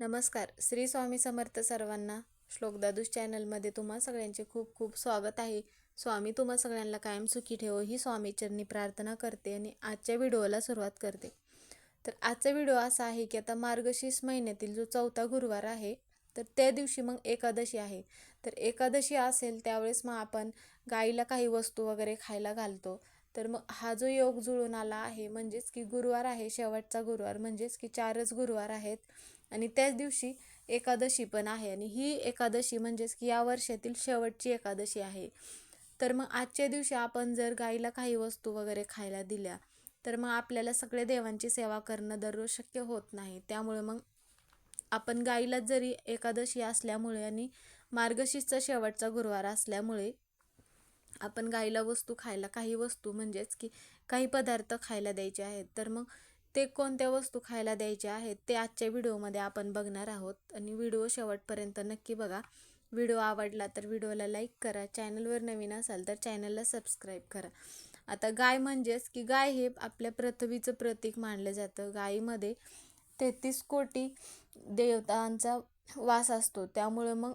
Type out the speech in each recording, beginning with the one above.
नमस्कार. श्री स्वामी समर्थ सर्वांना श्लोक दादूस चॅनलमध्ये तुम्हा सगळ्यांचे खूप खूप स्वागत आहे. स्वामी तुम्हा सगळ्यांना कायम सुखी ठेवो ही स्वामीचरणी प्रार्थना करते आणि आजच्या व्हिडिओला सुरुवात करते. तर आजचा व्हिडिओ असा आहे की आता मार्गशीर्ष महिन्यातील जो चौथा गुरुवार आहे तर त्या दिवशी मग एकादशी आहे. तर एकादशी असेल त्यावेळेस मग आपण गाईला काही वस्तू वगैरे खायला घालतो. तर मग हा जो योग जुळून आला आहे म्हणजेच की गुरुवार आहे शेवटचा गुरुवार म्हणजेच की चारच गुरुवार आहेत. आणि त्याच दिवशी एकादशी पण आहे. आणि ही एकादशी म्हणजेच की या वर्षातील शेवटची एकादशी आहे. तर मग आजच्या दिवशी आपण जर गाईला काही वस्तू वगैरे खायला दिल्या तर मग आपल्याला सगळे देवांची सेवा करणं दररोज शक्य होत नाही. त्यामुळे मग आपण गाईला जरी एकादशी असल्यामुळे आणि मार्गशीर्षचा शेवटचा गुरुवार असल्यामुळे आपण गाईला वस्तू खायला काही वस्तू म्हणजेच की काही पदार्थ खायला द्यायचे आहेत. तर मग ते कोणत्या वस्तू खायला द्यायच्या आहेत ते आजच्या व्हिडिओमध्ये आपण बघणार आहोत. आणि व्हिडिओ शेवटपर्यंत नक्की बघा. व्हिडिओ आवडला तर व्हिडिओला लाईक करा. चॅनलवर नवीन असाल तर चॅनलला सबस्क्राईब करा. आता गाय म्हणजेच की गाय हे आपल्या पृथ्वीचं प्रतीक मानलं जातं. गायीमध्ये तेहतीस कोटी देवतांचा वास असतो. त्यामुळे मग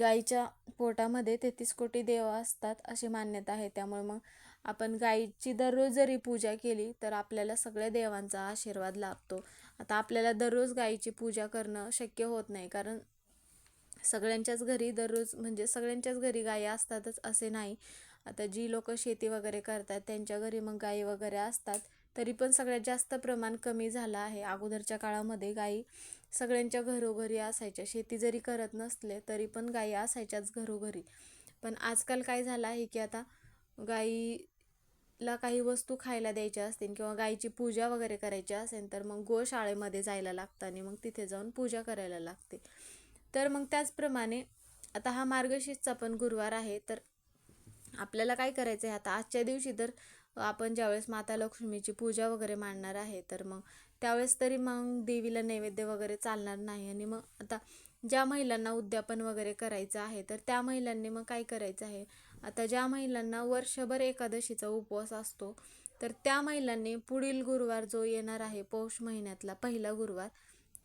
गायीच्या पोटामध्ये तेहतीस कोटी देव असतात अशी मान्यता आहे. त्यामुळे मग आपण गाईची दररोज जरी पूजा केली तर आपल्याला सगळ्या देवांचा आशीर्वाद लाभतो. आता आपल्याला दररोज गाईची पूजा करणं शक्य होत नाही कारण सगळ्यांच्याच घरी दररोज म्हणजे सगळ्यांच्याच घरी गायी असतातच असे नाही. आता जी लोक शेती वगैरे करतात त्यांच्या घरी मग गायी वगैरे असतात तरी पण सगळ्यात जास्त प्रमाण कमी झालं आहे. अगोदरच्या काळामध्ये गायी सगळ्यांच्या घरोघरी असायच्या. शेती जरी करत नसले तरी पण गायी असायच्याच घरोघरी. पण आजकाल काय झालं आहे की आता गाईला काही वस्तू खायला द्यायच्या असतील किंवा गाईची पूजा वगैरे करायची असेल तर मग गोशाळेमध्ये जायला लागतं आणि मग तिथे जाऊन पूजा करायला लागते. तर मग त्याचप्रमाणे आता हा मार्गशीर्षचा पण गुरुवार आहे तर आपल्याला काय करायचं आहे आता? आजच्या दिवशी तर आपण ज्यावेळेस माता लक्ष्मीची पूजा वगैरे मांडणार आहे तर मग त्यावेळेस तरी मग देवीला नैवेद्य वगैरे चालणार नाही आणि मग आता ज्या महिलांना उद्यापन वगैरे करायचं आहे तर त्या महिलांनी मग काय करायचं आहे? आता ज्या महिलांना वर्षभर एकादशीचा उपवास असतो तर त्या महिलांनी पुढील गुरुवार जो येणार आहे पौष महिन्यातला पहिला गुरुवार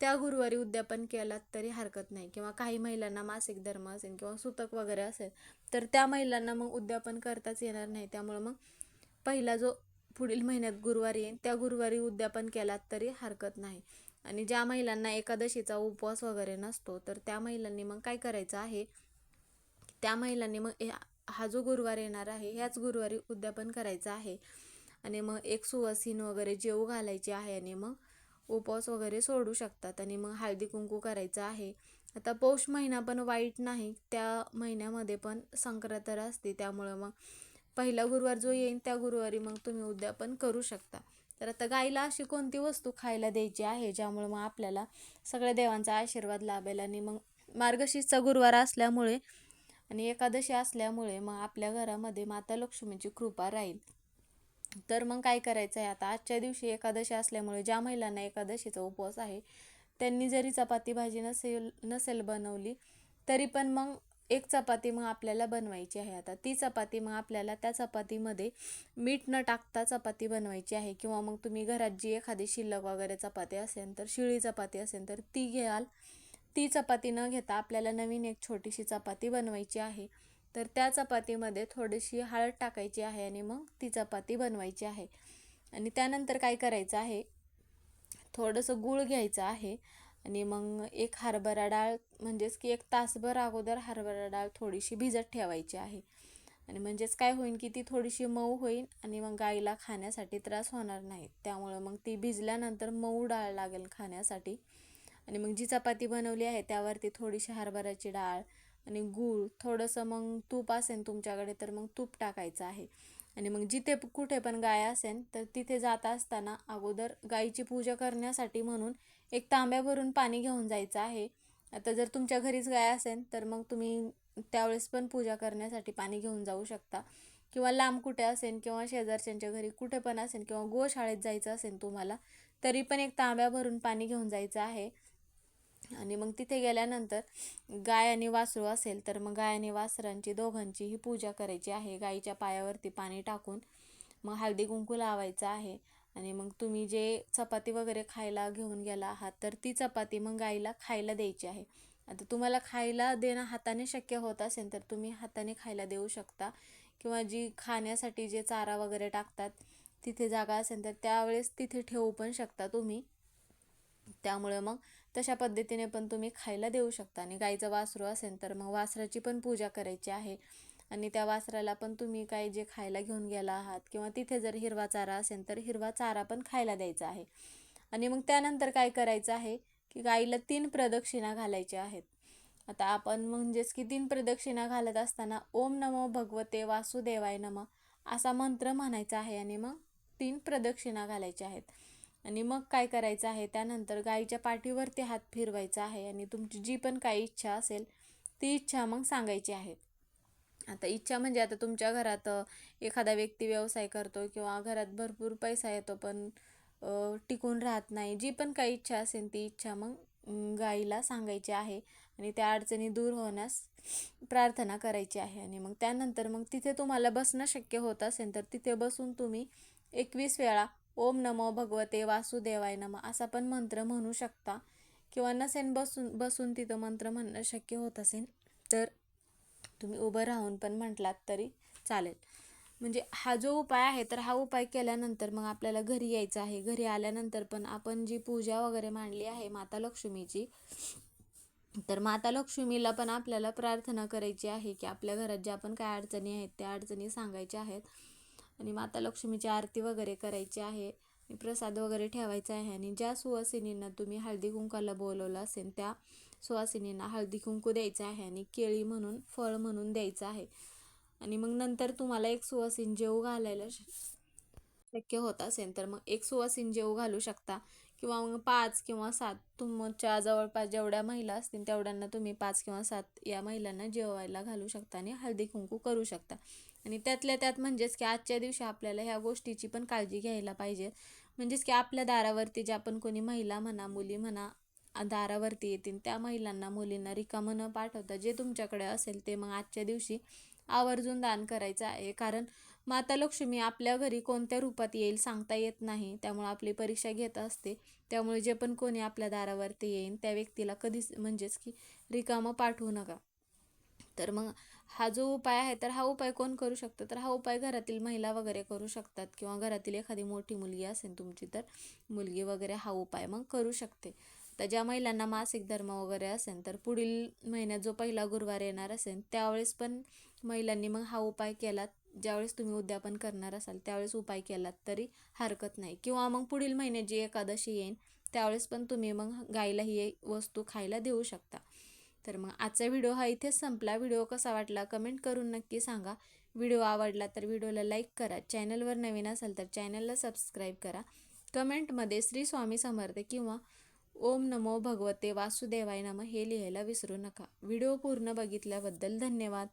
त्या गुरुवारी उद्यापन केलात तरी हरकत नाही. किंवा काही महिलांना मासिक धर्म असेल किंवा सुतक वगैरे असेल तर त्या महिलांना मग उद्यापन करताच येणार नाही. त्यामुळं मग पहिला जो पुढील महिन्यात गुरुवारी येईल त्या गुरुवारी उद्यापन केलात तरी हरकत नाही. आणि ज्या महिलांना एकादशीचा उपवास वगैरे नसतो तर त्या महिलांनी मग काय करायचं आहे? त्या महिलांनी मग हा जो गुरुवार येणार आहे ह्याच गुरुवारी उद्यापन करायचं आहे. आणि मग एक सुवासीन वगैरे जेऊ घालायची आहे आणि मग उपवास वगैरे सोडू शकतात आणि मग हळदी कुंकू करायचं आहे. आता पौष महिना पण वाईट नाही त्या महिन्यामध्ये पण संक्रांत असते त्यामुळं मग पहिला गुरुवार जो येईल त्या गुरुवारी मग तुम्ही उद्यापन करू शकता. तर आता गाईला अशी कोणती वस्तू खायला द्यायची आहे ज्यामुळे मग आपल्याला सगळ्या देवांचा आशीर्वाद लाभेल आणि मग मार्गशीर्षचा गुरुवार असल्यामुळे आणि एकादशी असल्यामुळे मग आपल्या घरामध्ये माता लक्ष्मीची कृपा राहील. तर मग काय करायचं आहे आता? आजच्या दिवशी एकादशी असल्यामुळे ज्या महिलांना एकादशीचा उपवास आहे त्यांनी जरी चपाती भाजी नसेल नसेल बनवली तरी पण मग एक चपाती मग आपल्याला बनवायची आहे आता. ती चपाती मग आपल्याला त्या चपातीमध्ये मीठ न टाकता चपाती बनवायची आहे. किंवा मग तुम्ही घरात जी एखादी शिल्लक वगैरे चपाती असेल तर शिळी चपाती असेल तर ती घ्याल. ती चपाती न घेता आपल्याला नवीन एक छोटीशी चपाती बनवायची आहे. तर त्या चपातीमध्ये थोडीशी हळद टाकायची आहे आणि मग ती चपाती बनवायची आहे. आणि त्यानंतर काय करायचं आहे? थोडंसं गूळ घ्यायचं आहे आणि मग एक हरभरा डाळ म्हणजेच की एक तासभर अगोदर हरभरा डाळ थोडीशी भिजत ठेवायची आहे. आणि म्हणजेच काय होईल की ती थोडीशी मऊ होईल आणि मग गाईला खाण्यासाठी त्रास होणार नाही. त्यामुळं मग ती भिजल्यानंतर मऊ डाळ लागेल खाण्यासाठी. आणि मग जी चपाती बनवली आहे त्यावरती थोडीशी हरभऱ्याची डाळ आणि गूळ थोडंसं मग तूप असेल तुमच्याकडे तर मग तूप टाकायचं आहे. आणि मग जिथे कुठे पण गाय असेल तर तिथे जात असताना अगोदर गायीची पूजा करण्यासाठी म्हणून एक तांब्या भरून पाणी घेऊन जायचं आहे. आता जर तुमच्या घरीच गाय असेल तर मग तुम्ही त्यावेळेस पण पूजा करण्यासाठी पाणी घेऊन जाऊ शकता. किंवा लांब कुठे असेल किंवा शेजारच्यांच्या घरी कुठे पण असेल किंवा गोशाळेत जायचं असेल तुम्हाला तरी पण एक तांब्या भरून पाणी घेऊन जायचं आहे. आणि मग तिथे गेल्यानंतर गाय आणि वासरू असेल तर मग गाय आणि वासरांची दोघांची ही पूजा करायची आहे. गाईच्या पायावरती पाणी टाकून मग हळदी कुंकू लावायचं आहे. आणि मग तुम्ही जे चपाती वगैरे खायला घेऊन गेला आहात तर ती चपाती मग गाईला खायला द्यायची आहे. आता तुम्हाला खायला देणं हाताने शक्य होत असेल तर तुम्ही हाताने खायला देऊ शकता. किंवा जी खाण्यासाठी जे चारा वगैरे टाकतात तिथे जागा असेल तर त्यावेळेस तिथे ठेवू पण शकता तुम्ही. त्यामुळे मग तशा पद्धतीने पण तुम्ही खायला देऊ शकता. आणि गाईचं वासरू असेल तर मग वासराची पण पूजा करायची आहे. आणि त्या वासराला पण तुम्ही काय जे खायला घेऊन गेला आहात किंवा तिथे जर हिरवा चारा असेल तर हिरवा चारा पण खायला द्यायचा आहे. आणि मग त्यानंतर काय करायचं आहे की गाईला तीन प्रदक्षिणा घालायच्या आहेत. आता आपण म्हणजेच की तीन प्रदक्षिणा घालत असताना ओम नमो भगवते वासुदेवाय नम असा मंत्र म्हणायचा आहे आणि मग तीन प्रदक्षिणा घालायच्या आहेत. आणि मग काय करायचं आहे? त्यानंतर गाईच्या पाठीवरती हात फिरवायचा आहे आणि तुमची जी पण काही इच्छा असेल ती इच्छा मग सांगायची आहे. आता इच्छा म्हणजे आता तुमच्या घरात एखादा व्यक्ती व्यवसाय करतो किंवा घरात भरपूर पैसा येतो पण टिकून राहत नाही. जी पण काही इच्छा असेल ती इच्छा मग गाईला सांगायची आहे आणि त्या अडचणी दूर होण्यास प्रार्थना करायची आहे. आणि मग त्यानंतर मग तिथे तुम्हाला बसणं शक्य होत असेल तर तिथे बसून तुम्ही एकवीस वेळा ओम नमो भगवते वासुदेवाय नम असा पण मंत्र म्हणू शकता. किंवा नसेन बसून बसून तिथं मंत्र म्हणणं शक्य होत असेल तर तुम्ही उभं राहून पण म्हटलात तरी चालेल. म्हणजे हा जो उपाय आहे तर हा उपाय केल्यानंतर मग आपल्याला घरी यायचं आहे. घरी आल्यानंतर पण आपण जी पूजा वगैरे मांडली आहे माता लक्ष्मीची तर माता लक्ष्मीला पण आपल्याला प्रार्थना करायची आहे की आपल्या घरात ज्या पण काय अडचणी आहेत त्या अडचणी सांगायच्या आहेत. आणि माता लक्ष्मीची आरती वगैरे करायची आहे. प्रसाद वगैरे ठेवायचा आहे आणि ज्या सुवासिनींना तुम्ही हळदी कुंकाला बोलवलं असेल त्या सुवासिनींना हळदी कुंकू द्यायचं आहे आणि केळी म्हणून फळ म्हणून द्यायचं आहे. आणि मग नंतर तुम्हाला एक सुवासीन जेऊ घालायला शक्य होत असेल तर मग एक सुवासीन जेऊ घालू शकता. किंवा मग पाच किंवा सात तुमच्या जवळपास जेवढ्या महिला असतील तेवढ्यांना तुम्ही पाच किंवा सात या महिलांना जेवायला घालू शकता आणि हळदी कुंकू करू शकता. आणि त्यातल्या त्यात म्हणजेच की आजच्या दिवशी आपल्याला ह्या गोष्टीची पण काळजी घ्यायला पाहिजे. म्हणजेच की आपल्या दारावरती ज्या पण कोणी महिला म्हणा मुली म्हणा दारावरती येतील त्या महिलांना मुलींना रिकामं न पाठवता जे तुमच्याकडे असेल ते मग आजच्या दिवशी आवर्जून दान करायचं आहे. कारण माता लक्ष्मी आपल्या घरी कोणत्या रूपात येईल सांगता येत नाही. त्यामुळे आपली परीक्षा घेत असते. त्यामुळे जे पण कोणी आपल्या दारावरती येईल त्या व्यक्तीला कधीच म्हणजेच की रिकामं पाठवू नका. तर मग हा जो उपाय आहे तर हा उपाय कोण करू शकतं? तर हा उपाय घरातील महिला वगैरे करू शकतात किंवा घरातील एखादी मोठी मुलगी असेल तुमची तर मुलगी वगैरे हा उपाय मग करू शकते. तर ज्या महिलांना मासिक धर्म वगैरे असेल तर पुढील महिन्यात जो पहिला गुरुवार येणार असेल त्यावेळेस पण महिलांनी मग हा उपाय केलात. ज्यावेळेस तुम्ही उद्यापन करणार असाल त्यावेळेस उपाय केलात तरी हरकत नाही. किंवा मग पुढील महिन्यात जी एकादशी येईल त्यावेळेस पण तुम्ही मग गाईला ही वस्तू खायला देऊ शकता. तर मग आजचा व्हिडिओ हा इथेच संपला. व्हिडिओ कसा वाटला कमेंट करून नक्की सांगा. व्हिडिओ आवडला तर व्हिडिओला लाईक करा. चॅनलवर नवीन असाल तर चॅनलला सबस्क्राईब करा. कमेंटमध्ये श्री स्वामी समर्थ किंवा ओम नमो भगवते वासुदेवाय नम हे लिहायला विसरू नका. व्हिडिओ पूर्ण बघितल्याबद्दल धन्यवाद.